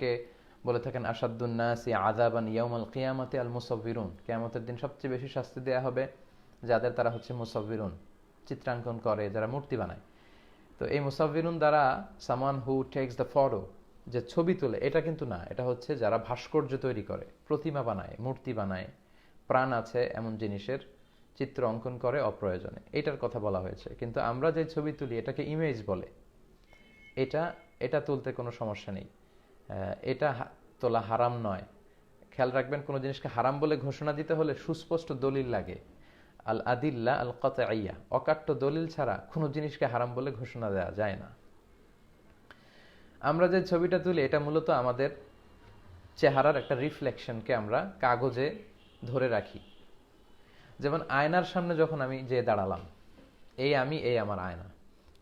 কে বলে থাকেন আসাদুন্নাসি আযাবান ইয়াউমাল কিয়ামাতি আল মুসাব্বিরুন। কিয়ামতের দিন সবচেয়ে বেশি শাস্তি দেয়া হবে যাদের তারা হচ্ছে মুসাব্বিরুন, চিত্রাঙ্কন করে, যারা মূর্তি বানায়। তো এই মুসাব্বিরুন দ্বারা সামান হু টেক্স দ্য ফটো, যে ছবি তোলে, এটা কিন্তু না, এটা হচ্ছে যারা ভাস্কর্য তৈরি করে, প্রতিমা বানায়, মূর্তি বানায়, প্রাণ আছে এমন জিনিসের, চিত্র অঙ্কন করে অপ্রয়োজনে। এটার কথা বলা হয়েছে। কিন্তু আমরা যে ছবি তুলি, এটাকে ইমেজ বলে। এটা এটা তুলতে কোনো সমস্যা নেই। এটা তোলা হারাম নয়। খেয়াল রাখবেন, কোনো জিনিসকে হারাম বলে ঘোষণা দিতে হলে সুস্পষ্ট দলিল লাগে। আল আদিল্লা আল কতাইয়া অকাট্য দলিল ছাড়া কোনো জিনিসকে হারাম বলে ঘোষণা দেওয়া যায় না। আমরা যে ছবিটা তুলি, এটা মূলত আমাদের চেহারার একটা রিফ্লেকশনকে আমরা কাগজে ধরে রাখি। যেমন আয়নার সামনে যখন আমি যে দাঁড়ালাম, এই আমি, এই আমার আয়না।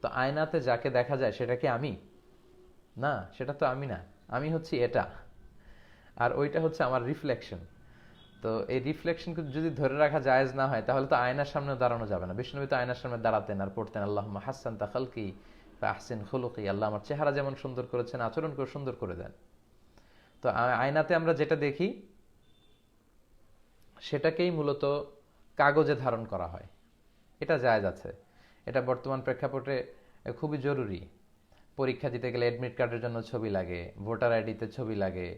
তো আয়নাতে যাকে দেখা যায়, সেটা কি আমি? না, সেটা তো আমি না। আমি হচ্ছি এটা। আর ওইটা হচ্ছে আমার রিফ্লেকশন তো এই রিফ্লেকশনকে যদি ধরে রাখা জায়েজ না হয়, তাহলে তো আয়নার সামনে দাঁড়ানো যাবে না। বিষ্ণুবী তো আয়নার সামনে দাঁড়াতেন আর পড়তেন আল্লাহ হাসান তাখালকি বা আহসিন খুলুকি, আল্লাহ আমার চেহারা যেমন সুন্দর করেছেন, আচরণ করে সুন্দর করে দেন। তো আয়নাতে আমরা যেটা দেখি, সেটাকেই মূলত কাগজে ধারণ করা হয়। এটা জায়েজ আছে। এটা বর্তমান প্রেক্ষাপটে খুবই জরুরি। পরীক্ষা দিতে গেলে অ্যাডমিট কার্ডের জন্য ছবি লাগে ভোটার আইডিতে ছবি লাগে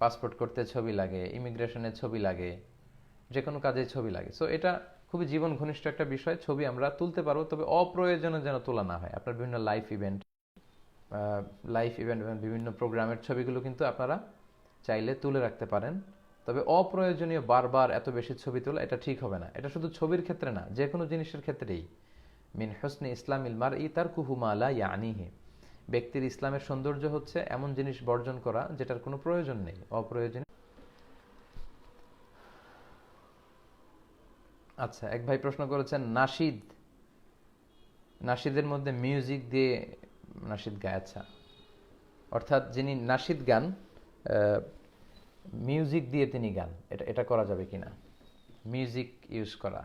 পাসপোর্ট করতে ছবি লাগে ইমিগ্রেশনের ছবি লাগে যে কোনো কাজে ছবি লাগে। সো এটা খুবই জীবন ঘনিষ্ঠ একটা বিষয়, ছবি আমরা তুলতে পারব, তবে অপ্রয়োজনে যেন তোলা না হয়। আপনার বিভিন্ন লাইফ ইভেন্ট লাইফ ইভেন্ট এবং বিভিন্ন প্রোগ্রামের ছবিগুলো কিন্তু আপনারা চাইলে তুলে রাখতে পারেন। তবে অপ্রয়োজনীয় বারবার এত বেশি ছবি তোলা, এটা ঠিক হবে না। এটা শুধু ছবির ক্ষেত্রে না যে কোনো জিনিসের ক্ষেত্রেই। মিন হোসনি ইসলাম ইলমার ই তার কুহুমালা ইয়ানিহে। ব্যক্তির ইসলামের সৌন্দর্য হচ্ছে এমন জিনিস বর্জন করা যেটার কোনো প্রয়োজন নেই, অপ্রয়োজনীয়। আচ্ছা এক ভাই প্রশ্ন করেছেন নাশিদ নাশিদের মধ্যে মিউজিক দিয়ে নাসিদ গায় আচ্ছা। অর্থাৎ যিনি নাসিদ গান মিউজিক দিয়ে তিনি গান, এটা এটা করা যাবে কিনা? মিউজিক ইউজ করা।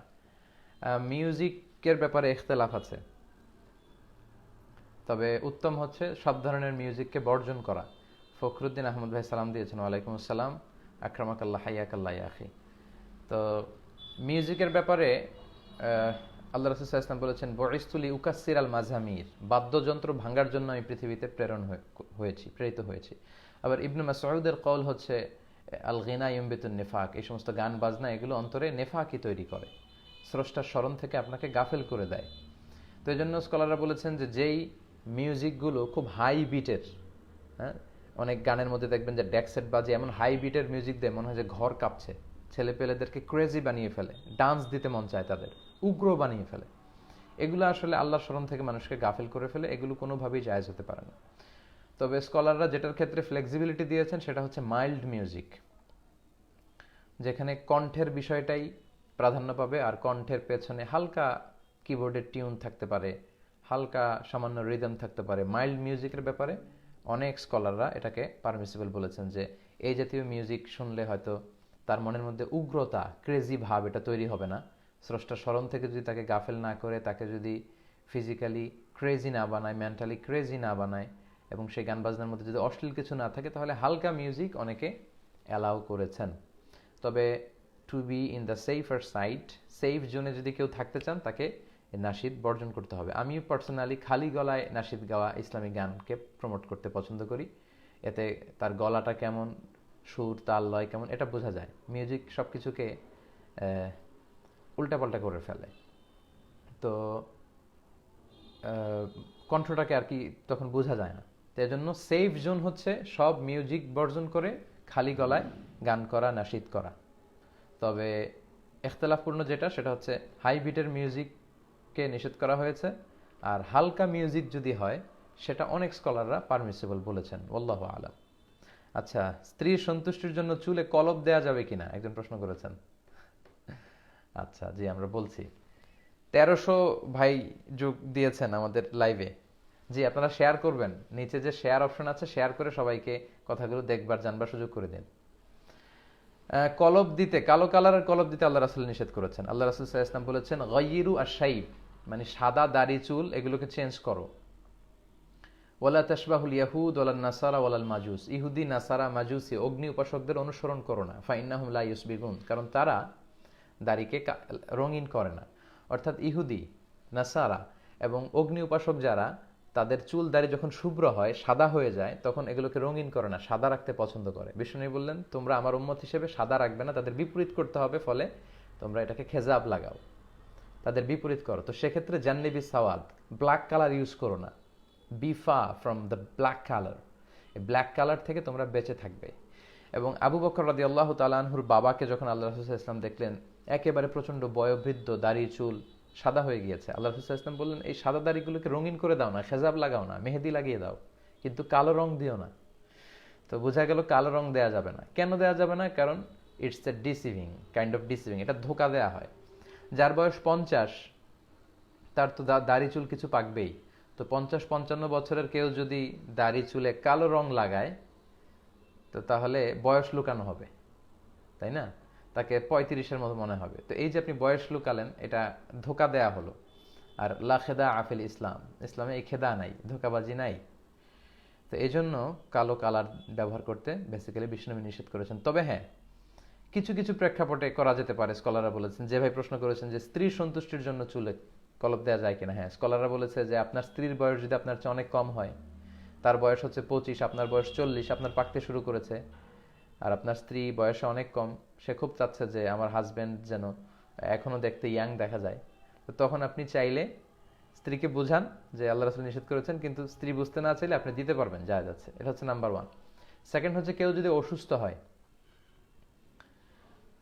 মিউজিকের ব্যাপারে ইখতলাফ আছে। তবে উত্তম হচ্ছে সব ধরনের মিউজিককে বর্জন করা। ফখরুদ্দিন আহমদ ভাই সালাম দিয়েছেন, ওয়ালাইকুম আসসালাম, আক্রামাকাল্লাহ, হাইয়াকাল্লাহ আখি। তো মিউজিকের ব্যাপারে আল্লাহ রসুল ইসলাম বলেছেন বরিস্তুলি উকাসির আল মাঝামির বাদ্যযন্ত্র ভাঙ্গার জন্য আমি পৃথিবীতে প্রেরণ হয়ে- হয়েছি, প্রেরিত হয়েছি। আবার ইবনু মাসউদের কল হচ্ছে, আল গিনা ইউম্বিতুন নেফাক এই সমস্ত গান, বাজনা, এগুলো অন্তরে নেফাকি তৈরি করে। স্রষ্টার স্মরণ থেকে আপনাকে গাফেল করে দেয়। তো এই জন্য স্কলাররা বলেছেন যে যেই মিউজিকগুলো খুব হাই বিটের হ্যাঁ? অনেক গানের মধ্যে দেখবেন যে ড্যাকসেট বাজে, এমন হাই বিটের মিউজিক দেয় মনে হয় যে ঘর কাঁপছে। ছেলে পেলেদেরকে ক্রেজি বানিয়ে ফেলে ডান্স দিতে মন চায় তাদের, উগ্র বানিয়ে ফেলে। এগুলো আসলে আল্লাহর স্মরণ থেকে মানুষকে গাফিল করে ফেলে, এগুলো কোনোভাবেই জায়েজ হতে পারে না। তবে স্কলাররা যেটার ক্ষেত্রে ফ্লেক্সিবিলিটি দিয়েছেন সেটা হচ্ছে মাইল্ড মিউজিক যেখানে কণ্ঠের বিষয়টাই প্রাধান্য পাবে আর কণ্ঠের পেছনে হালকা কিবোর্ডের টিউন থাকতে পারে। হালকা সামান্য রিদম থাকতে পারে। মাইল্ড মিউজিকের ব্যাপারে অনেক স্কলাররা এটাকে পারমিসিবল বলেছেন যে, এই জাতীয় মিউজিক শুনলে হয়তো তার মনের মধ্যে উগ্রতা ক্রেজি ভাব এটা তৈরি হবে না। স্রষ্টা স্মরণ থেকে যদি তাকে গাফেল না করে, তাকে যদি ফিজিক্যালি ক্রেজি না বানায় মেন্টালি ক্রেজি না বানায় এবং সেই গান বাজনার মধ্যে যদি অশ্লীল কিছু না থাকে, তাহলে হালকা মিউজিক অনেকে অ্যালাউ করেছেন। তবে to be in the safer side safe জোনে যদি কেউ থাকতে চান, তাকে নাশিদ বর্জন করতে হবে। আমি পার্সোনালি খালি গলায় নাশিদ গাওয়া ইসলামী গানকে প্রমোট করতে পছন্দ করি। এতে তার গলাটা কেমন, সুর, তাল লয় কেমন, এটা বোঝা যায়। মিউজিক সব কিছুকে উল্টাপাল্টা করে ফেলে। তো কণ্ঠটাকে আর কি তখন বোঝা যায় না। তো জন্য সেফ জোন হচ্ছে সব মিউজিক বর্জন করে খালি গলায় গান করা নাশিদ করা। তবে এখতলাফপূর্ণ যেটা, সেটা হচ্ছে হাই বিটের মিউজিককে নিষেধ করা হয়েছে? আর হালকা মিউজিক যদি হয়, সেটা অনেক স্কলাররা পারমিসিবল বলেছেন ওল্লাহ আলাম। আচ্ছা স্ত্রীর সন্তুষ্টির জন্য চুলে কলব দেয়া যাবে কিনা? একজন প্রশ্ন করেছেন। আচ্ছা জি, আমরা বলছি। তেরোশো ভাই যোগ দিয়েছেন আমাদের লাইভে জি, আপনারা শেয়ার করবেন। নিচে যে শেয়ার অপশন আছে শেয়ার করে সবাইকে কথাগুলো দেখবার, জানবার সুযোগ করে দিন। কলব দিতে, কালো কালারের কলব দিতে আল্লাহ রাসুল নিষেধ করেছেন। আল্লাহ রাসুল আলাইহি বলেছেন, গয়িরু আর শাইব মানে সাদা দাড়ি চুল এগুলোকে চেঞ্জ করো। ওলা তাসবাহুল ইয়াহুদ ওলাল নাসারা ওলাল মাজুস। ইহুদি, নাসারা, মাজুসি, অগ্নি উপাসকদের অনুসরণ করো না। ফাইন্নাহুম লা ইউসবিগুন। কারণ তারা দাড়িকে রঙিন করে না। অর্থাৎ ইহুদি, নাসারা এবং অগ্নি উপাসক যারা, তাদের চুল দাড়ি যখন শুভ্র হয়, সাদা হয়ে যায়, তখন এগুলোকে রঙিন করে না, সাদা রাখতে পছন্দ করে। বিষ্ণু বললেন, তোমরা আমার উম্মত হিসেবে সাদা রাখবে না, তাদের বিপরীত করতে হবে, ফলে তোমরা এটাকে খেজাব লাগাও। তাদের বিপরীত করো। তো সেক্ষেত্রে জান্নিবি সাওয়াদ ব্ল্যাক কালার ইউজ করো না। বিফা from the black colour black colour থেকে তোমরা বেঁচে থাকবে। এবং আবু বকর রাদি আল্লাহ তালাহুর বাবাকে যখন আল্লাহ রসুল ইসলাম দেখলেন, একেবারে প্রচণ্ড বয়োবৃদ্ধ, দাড়ি, চুল, সাদা হয়ে গিয়েছে। আল্লাহ রসুল ইসলাম বললেন, এই সাদা দাড়িগুলোকে রঙিন করে দাও না খেজাব লাগাও না, মেহেদি লাগিয়ে দাও। কিন্তু কালো রং দিও না। তো বোঝা গেল কালো রং দেয়া যাবে না। কেন দেয়া যাবে না? কারণ it's a deceiving kind of deceiving এটা ধোকা দেয়া হয়। যার বয়স পঞ্চাশ, তার তো দাড়ি চুল কিছু পাকবেই। তো পঞ্চাশ পঞ্চান্ন বছরের কেউ যদি দাড়ি চুলে কালো রং লাগায়, তো তাহলে বয়স লুকানো হবে, তাই না? তাকে পঁয়ত্রিশের মতো মনে হবে। তো এই যে আপনি বয়স লুকালেন, এটা ধোকা দেয়া হলো। আর লাখেদা আফিল ইসলাম, ইসলামে এই খেদা নাই, ধোকাবাজি নাই। তো এই জন্য কালো কালার ব্যবহার করতে বেসিক্যালি বিষ্ণুবী নিষেধ করেছেন। তবে হ্যাঁ কিছু কিছু প্রেক্ষাপটে করা যেতে পারে, স্কলাররা বলেছেন। যে ভাই প্রশ্ন করেছেন যে স্ত্রী সন্তুষ্টির জন্য চুলে কলপ দেওয়া যায় কিনা? হ্যাঁ স্কলাররা বলেছে যে, আপনার স্ত্রীর বয়স যদি আপনার চেয়ে অনেক কম হয়, তার বয়স হচ্ছে পঁচিশ, আপনার বয়স চল্লিশ, আপনার পাকতে শুরু করেছে, আর আপনার স্ত্রী বয়সে অনেক কম, সে খুব চাচ্ছে যে, আমার হাজবেন্ড যেন এখনও দেখতে ইয়াং দেখা যায়। তো তখন আপনি চাইলে স্ত্রীকে বোঝান যে, আল্লাহ রাসুল নিষেধ করেছেন, কিন্তু স্ত্রী বুঝতে না চাইলে আপনি দিতে পারবেন যা যাচ্ছে। এটা হচ্ছে নাম্বার ওয়ান সেকেন্ড হচ্ছে, কেউ যদি অসুস্থ হয়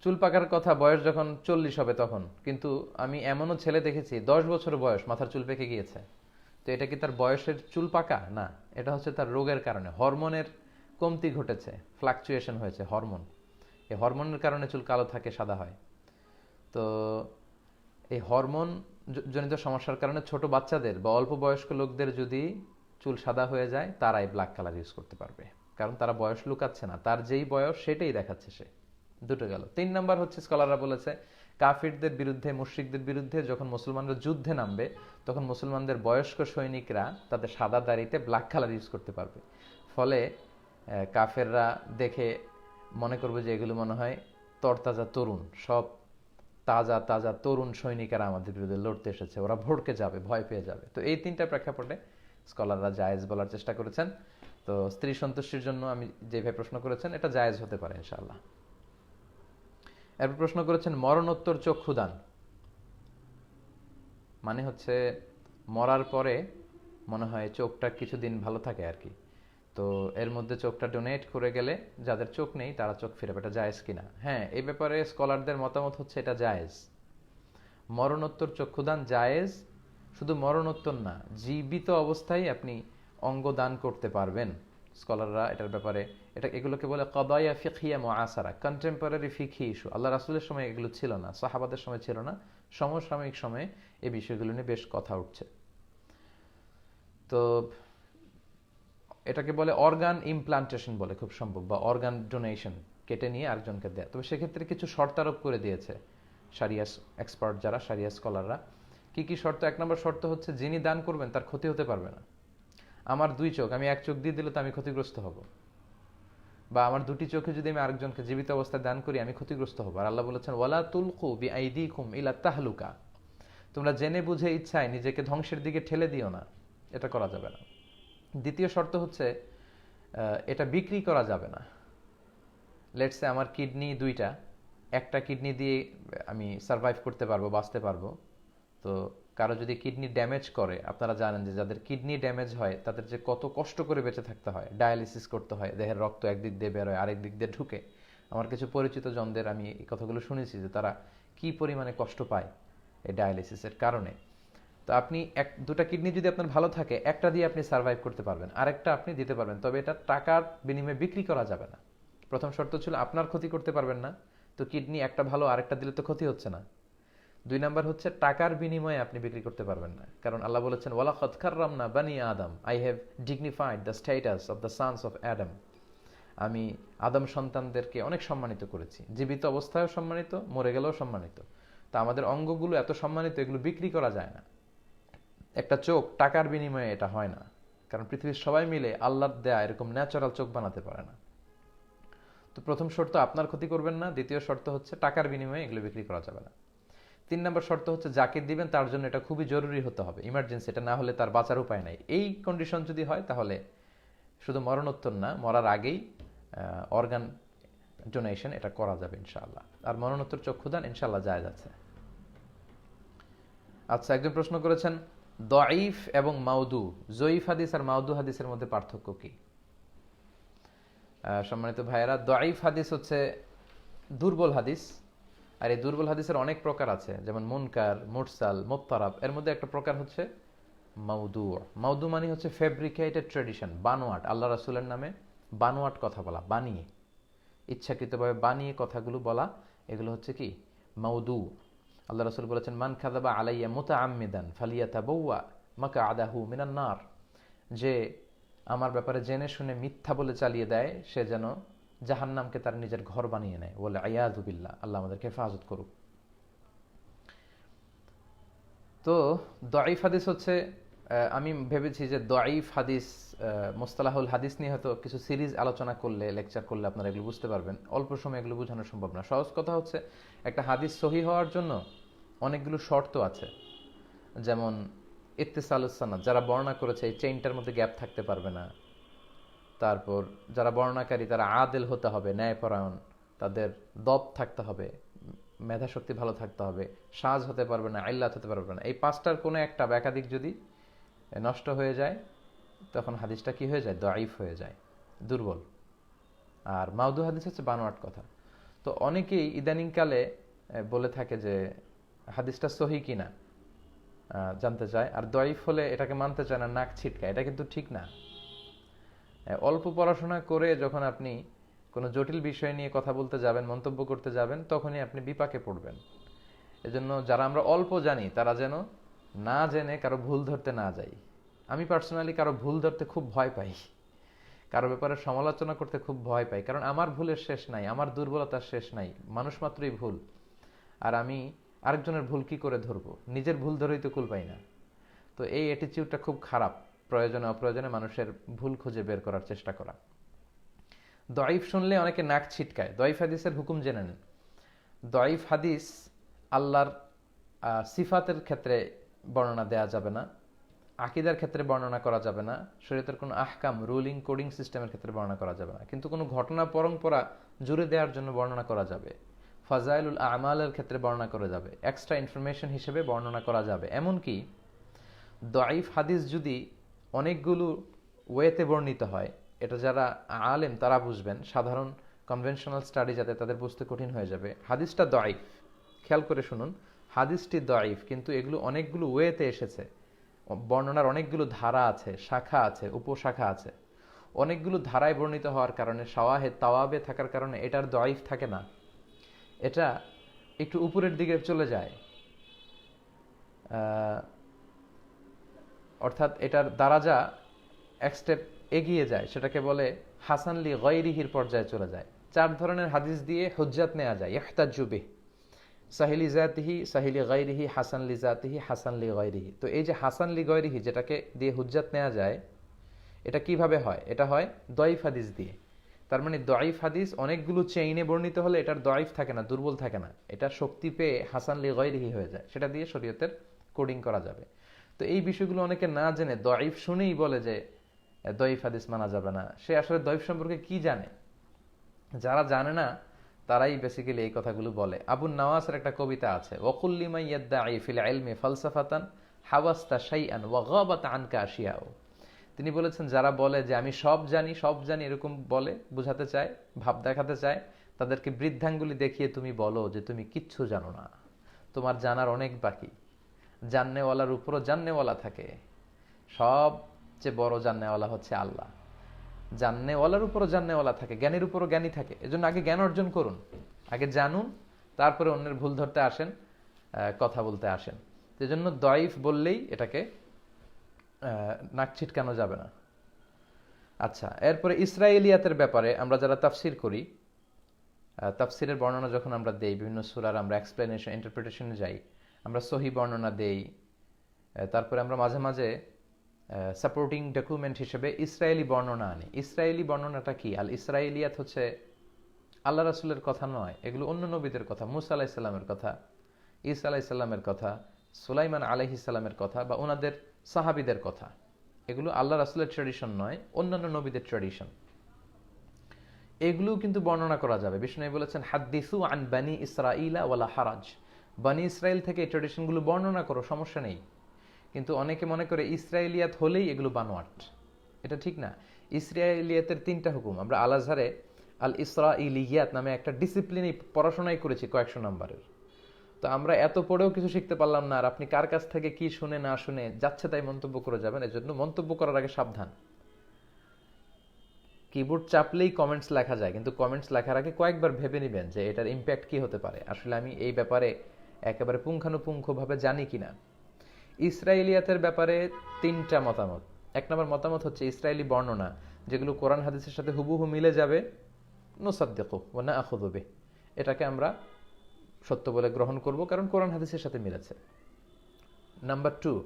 চুল পাকার কথা বয়স যখন চল্লিশ হবে তখন। কিন্তু আমি এমনও ছেলে দেখেছি, দশ বছর বয়স, মাথার চুল পেকে গিয়েছে। তো এটা কি তার বয়সের চুল পাকা? না, এটা হচ্ছে তার রোগের কারণে। হরমোনের কমতি ঘটেছে ফ্লাকচুয়েশন হয়েছে, হরমোন। এই হরমোনের কারণে চুল কালো থাকে, সাদা হয়। তো এই হরমোন জনিত সমস্যার কারণে ছোট বাচ্চাদের বা অল্প বয়স্ক লোকদের যদি চুল সাদা হয়ে যায়, তারাই ব্ল্যাক কালার ইউজ করতে পারবে। কারণ তারা বয়স লুকাচ্ছে না, তার যেই বয়স সেটাই দেখাচ্ছে সে। দুটো গেল। তিন নাম্বার হচ্ছে স্কলাররা বলেছে, কাফিরদের বিরুদ্ধে, মুশ্রিকদের বিরুদ্ধে যখন মুসলমানরা যুদ্ধে নামবে, তখন মুসলমানদের বয়স্ক সৈনিকরা তাদের সাদা দাড়িতে ব্ল্যাক কালার ইউজ করতে পারবে। ফলে কাফেররা দেখে মনে করবে যে এগুলো মনে হয় তরতাজা তরুণ। সব তাজা তাজা তরুণ সৈনিকেরা আমাদের বিরুদ্ধে লড়তে এসেছে। ওরা ভড়কে যাবে, ভয় পেয়ে যাবে। তো এই তিনটা প্রেক্ষাপটে স্কলাররা জায়েজ বলার চেষ্টা করেছেন। তো স্ত্রী সন্তুষ্টির জন্য আমি যেভাবে প্রশ্ন করেছেন, এটা জায়েজ হতে পারে, ইনশাআল্লাহ। এরপর প্রশ্ন করেছেন, মরণোত্তর চক্ষুদান মানে হচ্ছে, মরার পরে মনে হয় চোখটা কিছুদিন ভালো থাকে আর কি। তো এর মধ্যে চোখটা ডোনেট করে গেলে যাদের চোখ নেই, তারা চোখ ফিরে এটা জায়েজ কিনা? হ্যাঁ এই ব্যাপারে স্কলারদের মতামত হচ্ছে এটা জায়েজ। মরণোত্তর চক্ষুদান জায়েজ, শুধু মরণোত্তর না, জীবিত অবস্থায় আপনি অঙ্গ দান করতে পারবেন। স্কলাররা এটার ব্যাপারে, এটা, এগুলোকে বলে কদায়া ফিখিয়া মুআসারা কন্টেম্পোরারি ফিখি ইস্যু আল্লাহ রাসূলের সময় এগুলো ছিল না, সাহাবাদের সময় ছিল না, সমসাময়িক সময়ে এই বিষয়গুলো নিয়ে বেশ কথা উঠছে। তো এটাকে বলে অর্গান ইমপ্লান্টেশন বলে খুব সম্ভব, বা অর্গান ডোনেশন কেটে নিয়ে আরেকজনকে দেয়। তবে সেক্ষেত্রে কিছু শর্তারোপ করে দিয়েছে সারিয়াস এক্সপার্ট যারা, সারিয়া স্কলাররা কি কি শর্ত? এক নম্বর শর্ত হচ্ছে, যিনি দান করবেন, তার ক্ষতি হতে পারবে না। আমার দুই চোখ, আমি এক চোখ দিয়ে দিলে তো আমি ক্ষতিগ্রস্ত হব। বা আমার দুটি চোখে যদি আমি আরেকজনকে জীবিত অবস্থায় দান করি, আমি ক্ষতিগ্রস্ত হব। আর আল্লাহ বলেছেন, ওয়ালা তুলকু বি আইদিকুম ইলা তাহলুকা। তোমরা জেনে বুঝে ইচ্ছায় নিজেকে ধ্বংসের দিকে ঠেলে দিও না। এটা করা যাবে না। দ্বিতীয় শর্ত হচ্ছে এটা বিক্রি করা যাবে না। লেটসে আমার কিডনি দুইটা, একটা কিডনি দিয়ে আমি সার্ভাইভ করতে পারব, বাঁচতে পারব। তো কারও যদি কিডনি ড্যামেজ করে, আপনারা জানেন যে যাদের কিডনি ড্যামেজ হয়, তাদের যে কত কষ্ট করে বেঁচে থাকতে হয় ডায়ালিসিস করতে হয়, দেহের রক্ত একদিক দিয়ে বেরোয় আরেক দিক দিয়ে ঢুকে। আমার কিছু পরিচিত জনদের আমি এই কথাগুলো শুনেছি যে তারা কি পরিমাণে কষ্ট পায় এই ডায়ালিসিসের কারণে। তো আপনি এক, দুটা কিডনি যদি আপনার ভালো থাকে, একটা দিয়ে আপনি সার্ভাইভ করতে পারবেন, আরেকটা আপনি দিতে পারবেন, তবে এটা টাকার বিনিময়ে বিক্রি করা যাবে না। প্রথম শর্ত ছিল, আপনার ক্ষতি করতে পারবেন না, তো কিডনি একটা ভালো, আরেকটা দিলে তো ক্ষতি হচ্ছে না। দুই নাম্বার হচ্ছে, টাকার বিনিময়ে আপনি বিক্রি করতে পারবেন না। কারণ আল্লাহ বলেছেন ওয়ালা খতকার রামনা বানি আদম। I have dignified the status of the sons of Adam আমি আদম সন্তানদেরকে অনেক সম্মানিত করেছি। জীবিত অবস্থায়ও সম্মানিত, মরে গেলেও সম্মানিত। তা আমাদের অঙ্গগুলো এত সম্মানিত, এগুলো বিক্রি করা যায় না। একটা চোখ টাকার বিনিময়ে এটা হয় না। কারণ পৃথিবীর সবাই মিলে আল্লাহর দেয়া এরকম ন্যাচারাল চোখ বানাতে পারে না। তো প্রথম শর্ত, আপনার ক্ষতি করবেন না। দ্বিতীয় শর্ত হচ্ছে, টাকার বিনিময়ে এগুলো বিক্রি করা যাবে না। তিন নম্বর শর্ত হচ্ছে যাকে দিবেন, তার জন্য এটা খুবই জরুরি হতে হবে ইমার্জেন্সি এটা না হলে তার বাঁচার উপায় নাই। এই কন্ডিশন যদি হয়, তাহলে শুধু মরণোত্তর না, মরার আগেই অর্গান ডোনেশন এটা করা যাবে ইনশাআল্লাহ। আর মরণোত্তর চক্ষুদান ইনশাআল্লাহ যায় যাচ্ছে আচ্ছা একজন প্রশ্ন করেছেন, দঈফ এবং মাউদু জয়ীফ হাদিস আর মাউদু হাদিসের মধ্যে পার্থক্য কি? সম্মানিত ভাইয়েরা, দঈফ হাদিস হচ্ছে দুর্বল হাদিস আর এই দুর্বল হাদিসের অনেক প্রকার আছে, যেমন মুনকার, মুরসাল, মোত্তারাব, এর মধ্যে একটা প্রকার হচ্ছে মাউদু। মাউদু মানে হচ্ছে ফেব্রিকেটেড ট্রেডিশন বানোয়াট, আল্লাহ রাসুলের নামে বানোয়াট কথা বলা, বানিয়ে। ইচ্ছাকৃতভাবে বানিয়ে কথাগুলো বলা, এগুলো হচ্ছে কি? মাউদু। আল্লাহ রসুল বলেছেন, মান খাদাবা আলাইয়া মোতা আমিদান ফালিয়াতা বৌয়া মাকা আদাহু মিনান্নার যে আমার ব্যাপারে জেনে শুনে মিথ্যা বলে চালিয়ে দেয়, সে যেন জাহান্নামকে তার নিজের ঘর বানিয়ে নেয়। বলে আয়াজুবিল্লা আল্লাহ আমাদেরকে হেফাজত করুক। তো দয়ীফ হাদিস হচ্ছে আমি ভেবেছি যে দয়ীফ হাদিস মোস্তালাহুল হাদিস নিয়ে হয়তো কিছু সিরিজ আলোচনা করলে, লেকচার করলে আপনারা এগুলো বুঝতে পারবেন। অল্প সময় এগুলো বোঝানো সম্ভব না। সহজ কথা হচ্ছে, একটা হাদিস সহি হওয়ার জন্য অনেকগুলো শর্ত আছে। যেমন ইত্তেসালুসানাদ যারা বর্ণনা করেছে, এই চেইনটার মধ্যে গ্যাপ থাকতে পারবে না। তারপর যারা বর্ণনাকারী, তারা আদেল হতে হবে, ন্যায়পরায়ণ। তাদের দপ থাকতে হবে মেধা শক্তি ভালো থাকতে হবে, সাজ হতে পারবে না, আইল্লাত হতে পারবে না। এই পাঁচটার কোনো একটা একাধিক যদি নষ্ট হয়ে যায়, তখন হাদিসটা কি হয়ে যায়? দয়াইফ হয়ে যায়, দুর্বল। আর মাউদু হাদিস হচ্ছে বানোয়াট কথা। তো অনেকেই ইদানিংকালে বলে থাকে যে হাদিসটা সহি কিনা জানতে চায়। আর দয়ীফ হলে এটাকে মানতে চায় না, নাক ছিটকা এটা কিন্তু ঠিক না। অল্প পড়াশোনা করে যখন আপনি কোনো জটিল বিষয় নিয়ে কথা বলতে যাবেন, মন্তব্য করতে যাবেন, তখনই আপনি বিপাকে পড়বেন। এজন্য যারা আমরা অল্প জানি, তারা যেন না জেনে কারও ভুল ধরতে না যাই। আমি পার্সোনালি কারও ভুল ধরতে খুব ভয় পাই। কারও ব্যাপারে সমালোচনা করতে খুব ভয় পাই। কারণ আমার ভুলের শেষ নাই, আমার দুর্বলতার শেষ নাই, মানুষ মাত্রই ভুল। আর আমি আরেকজনের ভুল কি করে ধরবো? নিজের ভুল ধরেই তো কুল পাই না। তো এই অ্যাটিচিউডটা খুব খারাপ। প্রয়োজনে অপ্রয়োজনে মানুষের ভুল খুঁজে বের করার চেষ্টা করা। দয়ীফ শুনলে অনেকে নাক ছিটকায়। দয়ীফ হাদিসের হুকুম জেনে নেন। দয়ীফ হাদিস আল্লাহর সিফাতের ক্ষেত্রে বর্ণনা দেয়া যাবে না, আকিদার ক্ষেত্রে বর্ণনা করা যাবে না, শরীয়তের কোনো আহকাম, রুলিং, কোডিং সিস্টেমের ক্ষেত্রে বর্ণনা করা যাবে না। কিন্তু কোনো ঘটনা পরম্পরা জুড়ে দেওয়ার জন্য বর্ণনা করা যাবে। ফাজাইলুল আমালের ক্ষেত্রে বর্ণনা করা যাবে। এক্সট্রা ইনফরমেশন হিসেবে বর্ণনা করা যাবে। এমনকি দয়ীফ হাদিস যদি অনেকগুলো ওয়েতে বর্ণিত হয়। এটা যারা আলেম, তারা বুঝবেন। সাধারণ কনভেনশনাল স্টাডি যাতে তাদের বুঝতে কঠিন হয়ে যাবে। হাদিসটা দয়ীফ। খেয়াল করে শুনুন, হাদিসটি দয়ীফ, কিন্তু এগুলো অনেকগুলো ওয়েতে এসেছে। বর্ণনার অনেকগুলো ধারা আছে, শাখা আছে, উপশাখা আছে। অনেকগুলো ধারায় বর্ণিত হওয়ার কারণে সাওয়াহে তাওয়াবে থাকার কারণে এটার দয়ীফ থাকে না। এটা একটু উপরের দিকে চলে যায়। অর্থাৎ এটার দারাজা এক স্টেপ এগিয়ে যায়, সেটাকে বলে হাসানলি গৈরিহির পর্যায়ে চলে যায়। চার ধরনের হাদিস দিয়ে হুজ্জাত নেওয়া যায় ইহতাজুবে সাহিলি জাতিহি সাহিলি গৈরিহি হাসান লি জাতিহি, হাসান লি গৈরিহি তো এই যে হাসান লি গৈরিহি যেটাকে দিয়ে হুজ্জাত নেওয়া যায়, এটা কীভাবে হয়? এটা হয় দয়ীফ হাদিস দিয়ে। তার মানে দয়ীফ হাদিস অনেকগুলো চেইনে বর্ণিত হলে এটার দয়ীফ থাকে না, দুর্বল থাকে না। এটা শক্তি পেয়ে হাসান লি গৈরিহি হয়ে যায়। সেটা দিয়ে শরীয়তের কোডিং করা যাবে। তো এই বিষয়গুলো অনেকে না জেনে দয়ীফ শুনেই বলে যে দয়ীফ হাদিস মানা যাবে না। সে আসলে দয়ীফ সম্পর্কে কি জানে? যারা জানে না, তারাই বেসিক্যালি এই কথাগুলো বলে। আবু নওয়াজের একটা কবিতা আছে তিনি বলেছেন, যারা বলে যে, আমি সব জানি সব জানি এরকম বলে, বোঝাতে চায়, ভাব দেখাতে চায়, তাদেরকে বৃদ্ধাঙ্গুলি দেখিয়ে তুমি বলো যে, তুমি কিচ্ছু জানো না। তোমার জানার অনেক বাকি। জান্নেওয়ালার উপরও জান্নেওয়ালা থাকে। সবচেয়ে বড় জান্নেওয়ালা হচ্ছে আল্লাহ। জান্নেওয়ালার উপরও জান্নেওয়ালা থাকে, জ্ঞানের উপরও জ্ঞানী থাকে। এজন্য আগে জ্ঞান অর্জন করুন, আগে জানুন, তারপরে অন্যের ভুল ধরতে আসেন কথা বলতে আসেন। সেজন্য দয়ীফ বললেই এটাকে নাক ছিটকানো যাবে না। আচ্ছা এরপরে ইসরায়েলিয়াতের ব্যাপারে আমরা যারা তাফসির করি তাফসিরের বর্ণনা যখন আমরা দেই, বিভিন্ন সুরার আমরা এক্সপ্লেনেশন ইন্টারপ্রিটেশনে যাই আমরা সহি বর্ণনা দেই। তারপরে আমরা মাঝে মাঝে সাপোর্টিং ডকুমেন্ট হিসেবে ইসরায়েলি বর্ণনা আনি। ইসরায়েলি বর্ণনাটা কি? আল ইসরায়েলিয়াত হচ্ছে আল্লাহ রাসুলের কথা নয়, এগুলো অন্য নবীদের কথা, মুসা আলাহিসাল্লামের কথা, ঈসা আলাহিসাল্লামের কথা, সুলাইমান আলহিসাল্লামের কথা বা ওনাদের সাহাবিদের কথা। এগুলো আল্লাহ রাসুলের ট্রেডিশন নয়, অন্যান্য নবীদের ট্রেডিশন এগুলো কিন্তু বর্ণনা করা যাবে। বিষ্ণু বলেছেন, হাদ্দিসু আন বানি ইসরাইলা ওয়ালা হারাজ। বানি ইসরায়েল থেকে এই ট্রেডিশনগুলো বর্ণনা করো, সমস্যা নেই। কিন্তু অনেকে মনে করে ইসরায়েলিয়াত হলেই এগুলো বানোয়াট। এটা ঠিক না। ইসরায়েলিয়াতের তিনটা হুকুম। আমরা আল আজহারে আল ইসরা ইলিয়াত নামে একটা ডিসিপ্লিনে পড়াশোনাই করেছি কয়েকশো নাম্বারের। তো আমরা এত পড়েও কিছু শিখতে পারলাম না, আর আপনি কার কাছ থেকে কি শুনে না শুনে যাচ্ছে তাই মন্তব্য করে যাবেন, এজন্য মন্তব্য করার আগে সাবধান। কিবোর্ড চাপলেই কমেন্টস লেখা যায়, কিন্তু কমেন্টস লেখার আগে কয়েকবার ভেবে নেবেন যে এটার ইম্প্যাক্ট কি হতে পারে। আসলে আমি এই ব্যাপারে একেবারে পুঙ্খানুপুঙ্খভাবে জানি কিনা। ইসরায়েলিয়াতের ব্যাপারে তিনটা মতামত। এক নম্বর মতামত হচ্ছে ইসরায়েলি বর্ণনা, যেগুলো কোরআন হাদিসের সাথে হুবহু মিলে যাবে, নোসাদ্দেকো ও না এটাকে আমরা সত্য বলে গ্রহণ করব, কারণ কোরআন হাদিসের সাথে মিলেছে। নাম্বার টু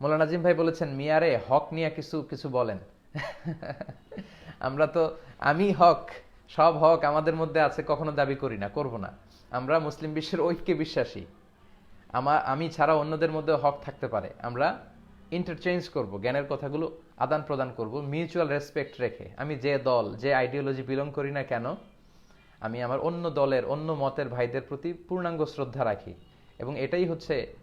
মোলা নাজিম ভাই বলেছেন, মিয়ারে হক নিয়ে কিছু কিছু বলেন। আমরা তো, আমি হক সব হক আমাদের মধ্যে আছে, কখনো দাবি করি না, করব না। আমরা মুসলিম বিশ্বের ঐক্যে বিশ্বাসী। আমার আমি ছাড়া অন্যদের মধ্যে হক থাকতে পারে। আমরা ইন্টারচেঞ্জ করব, জ্ঞানের কথাগুলো আদান প্রদান করব মিউচুয়াল রেসপেক্ট রেখে। আমি যে দল, যে আইডিওলজি বিলং করি না কেন, আমি আমার অন্য দলের, অন্য মতের ভাইদের প্রতি পূর্ণাঙ্গ শ্রদ্ধা রাখি। এবং এটাই হচ্ছে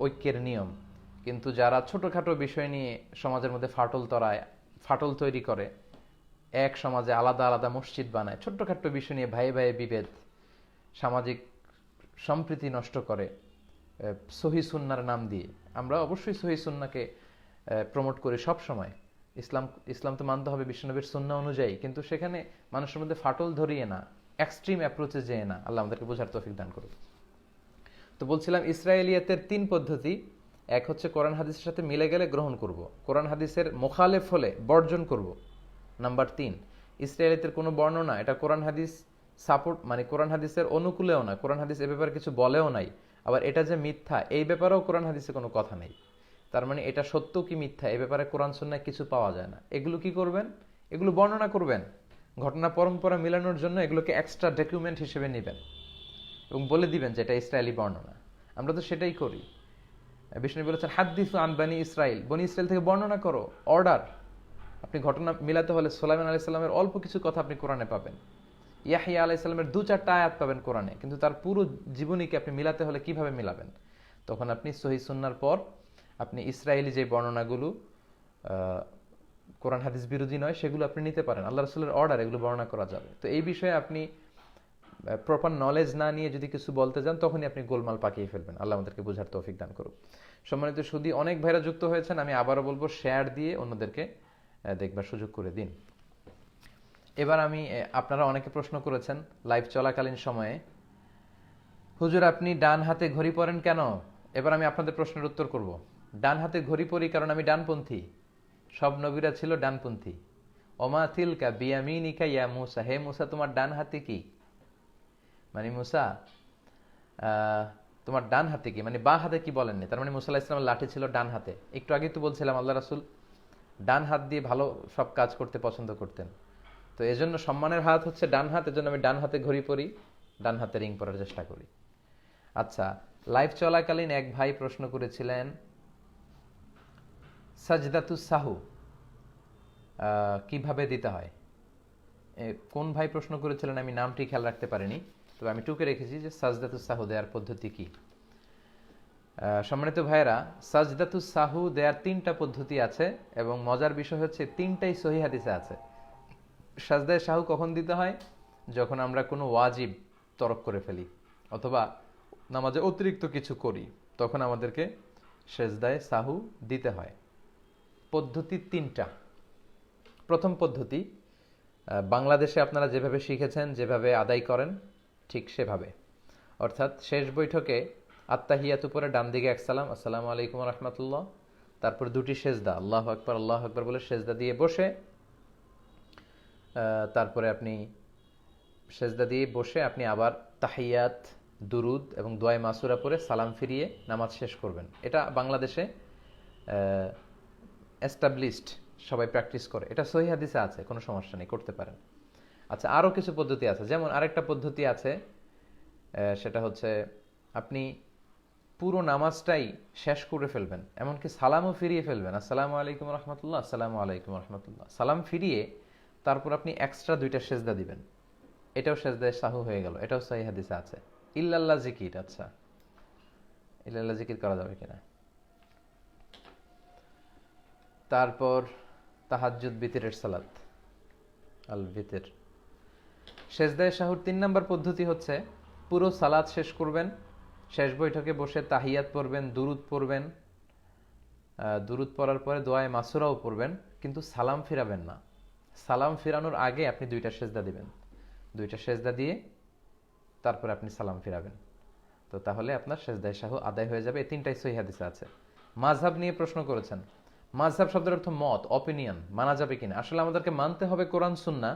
ঐক্যের নিয়ম। কিন্তু যারা ছোটোখাটো বিষয় নিয়ে সমাজের মধ্যে ফাটল তরায়, ফাটল তৈরি করে এক সমাজে আলাদা আলাদা মসজিদ বানায়, ছোট্টখাট্ট বিষয় নিয়ে ভাই ভাই বিভেদ, সামাজিক সম্প্রীতি নষ্ট করে সহি সুন্নার নাম দিয়ে। আমরা অবশ্যই সহি সুন্নাকে প্রমোট করি সব সময়। ইসলাম ইসলাম তো মানতে হবে বিশ্বনবীর সুন্না অনুযায়ী, কিন্তু সেখানে মানুষের মধ্যে ফাটল ধরিয়ে না এক্সট্রিম অ্যাপ্রোচে যেয়ে না। আল্লাহ আমাদেরকে বোঝার তৌফিক দান করুক। তো বলছিলাম, ইসরায়েলিয়াতের তিন পদ্ধতি, এক হচ্ছে কোরআন হাদিসের সাথে মিলে গেলে গ্রহণ করব। কোরআন হাদিসের মোখালেফ হলে বর্জন করব। নাম্বার তিন ইসরায়েলিতের কোনো বর্ণনা, এটা কোরআন হাদিস সাপোর্ট মানে কোরআন হাদিসের অনুকূলেও না, কোরআন হাদিস এ ব্যাপারে কিছু বলেও নাই, আবার এটা যে মিথ্যা, এই ব্যাপারেও কোরআন হাদিসে কোনো কথা নেই। তার মানে এটা সত্য কি মিথ্যা, এ ব্যাপারে কোরআন সন্ন্যায় কিছু পাওয়া যায় না। এগুলো কি করবেন? এগুলো বর্ণনা করবেন। ঘটনা পরম্পরা মিলানোর জন্য এগুলোকে এক্সট্রা ডকুমেন্ট হিসেবে নেবেন এবং বলে দিবেন যে এটা ইসরায়েলি বর্ণনা। আমরা তো সেটাই করি। বিষ্ণু বলেছেন, হাদ্দিস আনবানি ইসরায়েল বনি ইসরায়েল থেকে বর্ণনা করো অর্ডার আপনি ঘটনা মিলাতে হলে সোলাইমান আলি সাল্লামের অল্প কিছু কথা আপনি কোরআনে পাবেন। ইয়াহিয়া আলাই সাল্লামের দু চারটা আয়াত পাবেন কোরআনে, কিন্তু তার পুরো জীবনীকে আপনি মিলাতে হলে কীভাবে মিলাবেন? তখন আপনি সহি সুন্নার পর আপনি ইসরায়েলি যে বর্ণনাগুলো কোরআন হাদিস বিরোধী নয়, সেগুলো আপনি নিতে পারেন। আল্লাহ রসুলের অর্ডার এগুলো বর্ণনা করা যাবে। তো এই বিষয়ে আপনি প্রপার নলেজ না নিয়ে যদি কিছু বলতে যান, তখনই আপনি গোলমাল পাকিয়ে ফেলবেন। আল্লাহ আমাদেরকে বোঝার তৌফিক দান করুক। সম্মানিত সুদী, অনেক ভাইরা যুক্ত হয়েছেন, আমি আবারও বলব শেয়ার দিয়ে অন্যদেরকে দেখবার সুযোগ করে দিন। এবার আমি আপনারা অনেকে প্রশ্ন করেছেন লাইভ চলাকালীন সময়ে, হুজুর, আপনি ডান হাতে ঘড়ি পরেন কেন? এবার আমি আপনাদের প্রশ্নের উত্তর করব। ডান হাতে ঘড়ি পরি কারণ আমি ডানপন্থী। সব নবীরা ছিল ডানপন্থী। ওমা তিলকা বিয়ামিনিকা ইয়া মুসা। হে মুসা, তোমার ডান হাতে কি? মানে মুসা তোমার ডান হাতে কি? মানে বা হাতে কি বলেননি? তার মানে মুসা ইসলামের লাঠি ছিল ডান হাতে। একটু আগে তো বলছিলাম, আল্লাহ রাসুল ডান হাত দিয়ে ভালো সব কাজ করতে পছন্দ করতেন। তো এজন্য সম্মানের হাত হচ্ছে ডান হাত, এজন্য আমি ডান হাতে ঘড়ি পরি, ডান হাতে রিং পরার চেষ্টা করি। আচ্ছা লাইভ চলাকালীন এক ভাই প্রশ্ন করেছিলেন, সাজদাতু সাহু কীভাবে দিতে হয়? কোন ভাই প্রশ্ন করেছিলেন আমি নামটি খেয়াল রাখতে পারিনি, তবে আমি টুকে রেখেছি যে সাজদাতু সাহু দেওয়ার পদ্ধতি কি? সম্মানিত ভাইয়েরা, সাজদাতু সাহু দেয়ার তিনটা পদ্ধতি আছে এবং মজার বিষয় হচ্ছে তিনটাই সহি হাদিসে আছে। সাজদায় সাহু কখন দিতে হয়? যখন আমরা কোনো ওয়াজিব তরক করে ফেলি অথবা নামাজে অতিরিক্ত কিছু করি, তখন আমাদেরকে সেজদায় সাহু দিতে হয়। পদ্ধতি তিনটা। প্রথম পদ্ধতি বাংলাদেশে আপনারা যেভাবে শিখেছেন, যেভাবে আদায় করেন, ঠিক সেভাবে। অর্থাৎ শেষ বৈঠকে আত্মাহিয়াত উপরে ডান দিকে এক সালাম, আসসালামু আলাইকুম রহমতুল্লাহ। তারপর দুটি সেজদা, আল্লাহ আকবর আল্লাহ আকবর বলে সেজদা দিয়ে বসে তারপরে আপনি সেজদা দিয়ে বসে আপনি আবার তাহিয়াত, দুরুদ এবং দোয়াই মাসুরা পরে সালাম ফিরিয়ে নামাজ শেষ করবেন। এটা বাংলাদেশে এস্টাবলিশড সবাই প্র্যাকটিস করে। এটা সহি হাদিসে আছে, কোনো সমস্যা নেই, করতে পারেন। আচ্ছা আরও কিছু পদ্ধতি আছে। যেমন আরেকটা পদ্ধতি আছে সেটা হচ্ছে আপনি পুরো নামাজটাই শেষ করে ফেলবেন। এমনকি সালামও ফিরিয়ে ফেলবেন। আসসালামু আলাইকুম রহমতুল্লাহ, আসসালামু আলাইকুম রহমতুল্লাহ। সালাম ফিরিয়ে তারপর আপনি এক্সট্রা দুইটা সেজদা দিবেন। এটাও সেজদায় সাহু হয়ে গেল। এটাও সহি হাদিসে আছে। ইল্লাল্লাহ জিকির আচ্ছা। ইল্লাল্লাহ জিকির করা যাবে কিনা? তারপর তাহাজ্জুদ, বিতিরের সালাত। আল বিতির। সেজদায় শাহুর তিন নম্বর পদ্ধতি হচ্ছে, পুরো সালাদ শেষ করবেন শেষ বৈঠকে বসে তাহিয়াত পড়বেন, দুরুদ পড়বেন দুরুদ পড়ার পরে দোয়ায় মাসুরাও পড়বেন, কিন্তু সালাম ফিরাবেন না। সালাম ফিরানোর আগে আপনি দুইটা সেজদা দিবেন। দুইটা সেজদা দিয়ে তারপরে আপনি সালাম ফিরাবেন। তো তাহলে আপনার সেজদায় শাহু আদায় হয়ে যাবে। এই তিনটাই সহি হাদিসে আছে। মাঝহাব নিয়ে প্রশ্ন করেছেন। মাঝহাব শব্দের অর্থ মত অপিনিয়ন মানা যাবে কিনা? আসলে আমাদেরকে মানতে হবে কোরআন, সুন্না।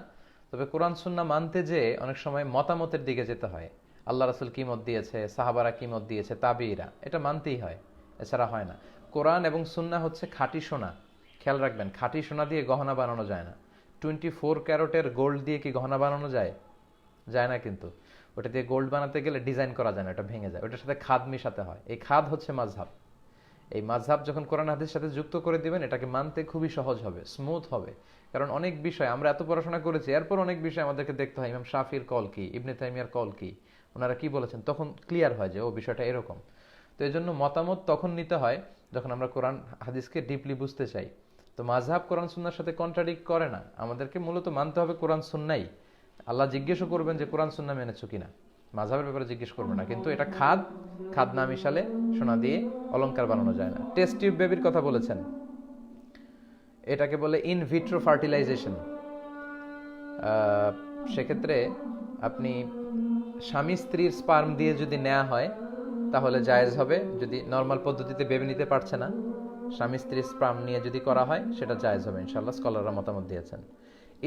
তবে কোরআন, সুন্না মানতে যেয়ে অনেক সময় মতামতের দিকে যেতে হয়। আল্লাহ রাসুল কি মত দিয়েছে? সাহাবারা কি মত দিয়েছে? তাবিরা এটা মানতেই হয়, এছাড়া হয় না। কোরআন এবং সুন্না হচ্ছে খাঁটি সোনা। খেয়াল রাখবেন, খাঁটি সোনা দিয়ে গহনা বানানো যায় না। টোয়েন্টি ফোর ক্যারোটের গোল্ড দিয়ে কি গহনা বানানো যায়? যায় না কিন্তু। ওটা দিয়ে গোল্ড বানাতে গেলে ডিজাইন করা যায় না, ওটা ভেঙে যায়। ওটার সাথে খাদ মিশাতে হয়। এই খাদ হচ্ছে মাঝহাব এই মাঝহাব যখন কোরআন হাদিস সাথে যুক্ত করে দিবেন, এটাকে মানতে খুবই সহজ হবে স্মুথ হবে। কারণ অনেক বিষয়, আমরা এত পড়াশোনা করেছি, এরপর অনেক বিষয় আমাদেরকে দেখতে হয়। ইমাম শাফির কল কি? ইবনে তাইমিয়ার কল কি? ওনারা কি বলেছেন? তখন ক্লিয়ার হয় যে, ও, বিষয়টা এরকম। তো এই জন্য মতামত তখন নিতে হয়, যখন আমরা কোরআন, হাদিসকে ডিপলি বুঝতে চাই। তো মাঝহাব কোরআন, সুন্নার সাথে কন্ট্রাডিক্ট করে না। আমাদেরকে মূলত মানতে হবে কোরআন, সুন্নাই। আল্লাহ জিজ্ঞেসও করবেন যে, কোরআন, সুন্না মেনেছো কিনা? মাঝহাবের ব্যাপারে জিজ্ঞেস করবে না। কিন্তু এটা খাদ খাদ না মিশালে সোনা দিয়ে অলংকার বানানো যায় না। টেস্ট টিউব বেবির কথা বলেছেন। এটাকে বলে ইন ভিট্রো ফার্টিলাইজেশন সেক্ষেত্রে আপনি স্বামী স্ত্রীর স্পার্ম দিয়ে যদি নেওয়া হয়, তাহলে জায়েজ হবে। যদি নর্মাল পদ্ধতিতে বেবি নিতে পারছে না, স্বামী স্ত্রীর স্পার্ম নিয়ে যদি করা হয়, সেটা জায়েজ হবে ইনশাল্লাহ স্কলাররা মতামত দিয়েছেন।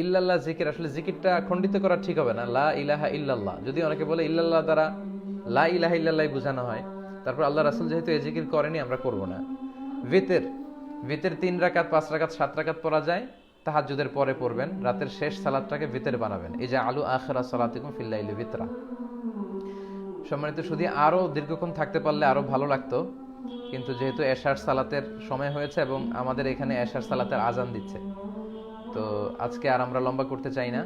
ইল্লাল্লাহ জিকির, আসলে জিকিরটা খণ্ডিত করা ঠিক হবে না। লা ইলাহা ইল্লাল্লাহ। যদি অনেকে বলে ইল্লাল্লাহ দ্বারা লা ইলাহা ইল্লাল্লাহ বোঝানো হয়, তারপর আল্লাহ রাসুল যেহেতু এই জিকির করেনি, আমরা করব না। ভিতের ভিতের তিন রাকাত, পাঁচ রাকাত, সাত রাকাত পড়া যায়। তাহাজ্জুদের পরে পড়বেন, রাতের শেষ সালাদটাকে ভিতরে বানাবেন। এই যে আলু আখরা সালাতিকুম ফিল্লাইলি ভিতরা সম্মানিত শুধু আরও দীর্ঘক্ষণ থাকতে পারলে আরও ভালো লাগতো, কিন্তু যেহেতু এশার সালাতের সময় হয়েছে এবং আমাদের এখানে এশার সালাতের আজান দিচ্ছে, তো আজকে আর আমরা লম্বা করতে চাই না।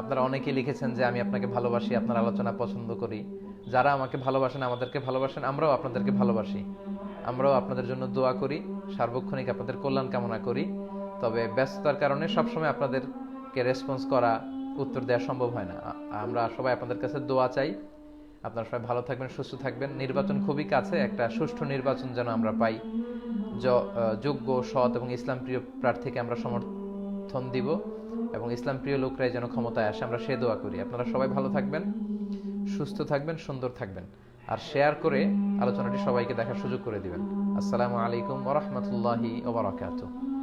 আপনারা অনেকেই লিখেছেন যে আমি আপনাকে ভালোবাসি, আপনার আলোচনা পছন্দ করি। যারা আমাকে ভালোবাসেন, আমাদেরকে ভালোবাসেন, আমরাও আপনাদেরকে ভালোবাসি। আমরাও আপনাদের জন্য দোয়া করি, সার্বক্ষণিক আপনাদের কল্যাণ কামনা করি। তবে ব্যস্ততার কারণে সবসময় আপনাদেরকে রেসপন্স করা উত্তর দেওয়া সম্ভব হয় না। আমরা সবাই আপনাদের কাছে দোয়া চাই। আপনারা সবাই ভালো থাকবেন, সুস্থ থাকবেন। নির্বাচন খুবই কাছে, একটা সুষ্ঠু নির্বাচন যেন আমরা পাই। যোগ্য, সৎ এবং ইসলাম প্রিয় প্রার্থীকে আমরা সমর্থন দিব এবং ইসলাম প্রিয় লোকরাই যেন ক্ষমতায় আসে, আমরা সে দোয়া করি। আপনারা সবাই ভালো থাকবেন, সুস্থ থাকবেন, সুন্দর থাকবেন। আর শেয়ার করে আলোচনাটি সবাইকে দেখার সুযোগ করে দিবেন। আসসালামু আলাইকুম ওরহমতুল্লাহি ওবরাকাতুহ